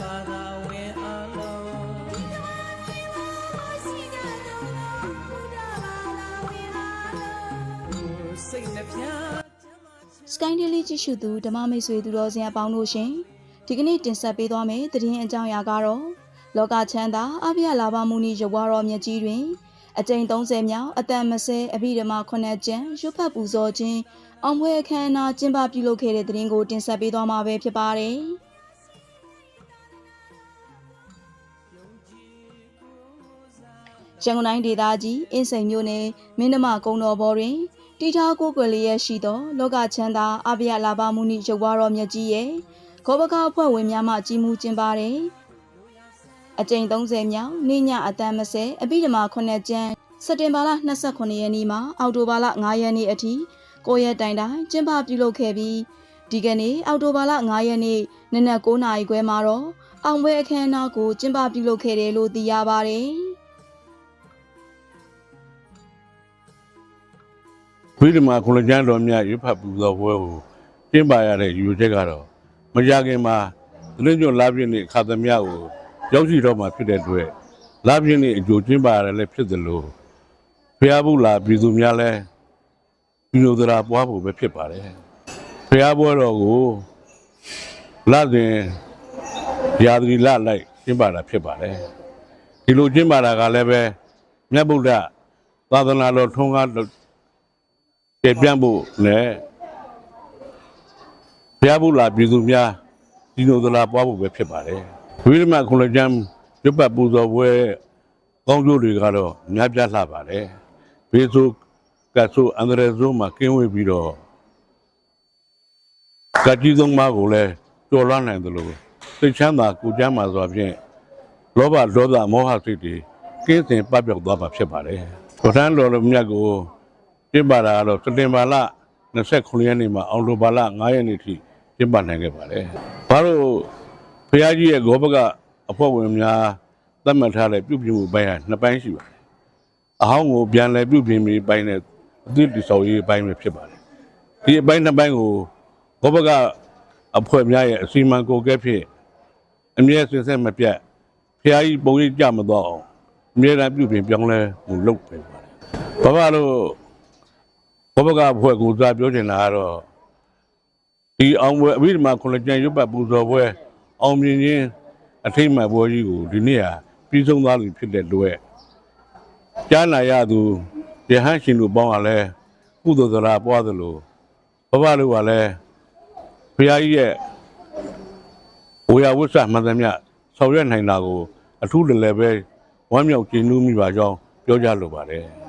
ဘာသာဝင်အလုံးစိတ်နှပြစကိုင်းဒလီကြည့်ရှုသူဓမ္မမိတ်ဆွေသူတော်စင်အပေါင်းတို့ရှင်ဒီကနေ့တင်ဆက်ပေးသွားမယ့်သတင်းအကြောင်းအရာကတော့လောကချမ်းသာအပြလာဘမုနီရဝါတော်မြတ်ကြီးတွင်အကျဉ်30မြောက်အတန်20အဘိဓမ္မာ9ကျမ်းရွတ်ဖတ်ပူဇော်ခြင်းအောင်ပွဲအခမ်းအနားကျင်းပပြုလုပ်ခဲ့တဲ့သတင်းကိုတင်ဆက်ပေးသွားမှာပဲဖြစ်ပါတယ်။ ရန်ကုန်တိုင်းဒေသကြီးအင်းစိန်မြို့နယ်မင်းနမကုံတော်ဘော်တွင်တီထားကိုကွယ်လျက်ရှိသော လောကချမ်းသာအဘိယလာဘမုနိရုပ်ဝါတော်မြတ်ကြီးရဲ့ခောဘကအဖွဲ့ဝင်များမှကြီးမှုကျင်းပတဲ့အကြိမ်30မြောက်နေ့ညအတန်း20အဘိဓမ္မာ9ကျမ်းစက်တင်ဘာလ29ရက်နေ့မှအောက်တိုဘာလ9ရက်နေ့အထိကိုရက်တိုင်တိုင်ကျင်းပပြုလုပ်ခဲ့ပြီးဒီကနေ့အောက်တိုဘာလ9ရက်နေ့နနက်9:00နာရီခွဲမှာတော့အောင်ပွဲအခမ်းအနားကိုကျင်းပပြုလုပ်ခဲ့တယ်လို့သိရပါတယ်။ ဝိဓမာခုလကျမ်းတော်မြတ်ရွတ်ဖတ်ပူဇော်ပွဲကိုကျင်းပရတဲ့ယူချက်ကတော့မကြခင်မှာသလင်းကျွန်းလာပြည့်နေ့အခါသမယကိုရောက်ရှိတော့မှဖြစ်တဲ့အတွက်လာပြည့်နေ့အကျိုးကျင်းပရတယ်လည်းဖြစ်သလိုဖျားဘူးလာပြည်သူများလည်းဒီလိုသရာပွားဖို့ပဲဖြစ်ပါတယ်ဖျားပွဲတော်ကိုလာစဉ်ရာသီလလိုက်ကျင်းပတာဖြစ်ပါတယ်ဒီလိုကျင်းပတာကလည်းပဲမြတ်ဗုဒ္ဓသာသနာတော်ထုံးကား ကျေပြန့်ဖို့နဲ့ဘုရားဘုလားပြည်သူများဒီလိုသလားပွားဖို့ပဲဖြစ်ပါတယ်ဝိရမခုလကျမ်းရွတ်ပတ်ပူဇော်ပွဲကောင်းကျိုးတွေကတော့အများပြားလှပါတယ်ဘေးဆိုးကတ်ဆိုးအန္တရာယ်ဆိုးမှာကင်းဝေးပြီးတော့ကတိသုံးပါးကိုလည်းကျော်လွှမ်းနိုင်တယ်လို့သိချမ်းသာကိုကျမ်းမှာဆိုအပြင်လောဘဒေါသမောဟစိတ်တွေကင်းစင်ပပျောက်သွားမှာဖြစ်ပါတယ်ပဋ္ဌာန်းတော်လိုမြတ်ကို ကျင်းပတာကတော့စက်တင်ဘာလ29ရက်နေ့မှာအောင်တိုဘာလ9ရက်နေ့ထိကျင်းပနိုင်ခဲ့ပါတယ်။ဘာလို့ဘုရားကြီးရဲ့ဂောဘကအဖွဲ့ဝင်များသတ်မှတ်ထားတဲ့ပြုပြင်မှုပိုင်းဟာနှစ်ပိုင်းရှိပါတယ်။အဟောင်းကိုပြန်လည်ပြုပြင်ပြီးပိုင်းနဲ့အသစ်တည်ဆောက်ရေးပိုင်းပဲဖြစ်ပါတယ်။ဒီအပိုင်းနှစ်ပိုင်းကိုဂောဘကအဖွဲ့များရဲ့အစီအမံကိုယ်ကဲဖြစ်အမြဲစင်ဆက်မပြတ်ဘုရားကြီးပုံရိပ်ကြမတော့အောင်အမြဲတမ်းပြုပြင်ပြောင်းလဲမှုလုပ်ပဲပါတယ်။ဘာပါလို့ ဘဘကဖွဲ့ကိုစားပြောချင်တာကတော့ဒီအောင်ပွဲအဘိဓမ္မာခုနှစ်ကျန်ရွတ်ပတ်ပူဇော်ပွဲအောင်မြင်ခြင်းအထိမ့်မှန်ပွဲကြီးကိုဒီနေ့ဟာပြီးဆုံးသွားပြီဖြစ်တဲ့အတွက်ကြားနာရသူယဟန်ရှင်တို့ပေါင်းကလည်းကုသိုလ်သရာပွားသလိုဘဘတို့ကလည်းဘုရားကြီးရဲ့ဝေယဝိဆမှန်သမျှဆောင်ရွက်နိုင်တာကို အထူးလည်းလည်းပဲဝမ်းမြောက်ကျေးဇူးမိပါကြောင်းပြောကြလိုပါတယ်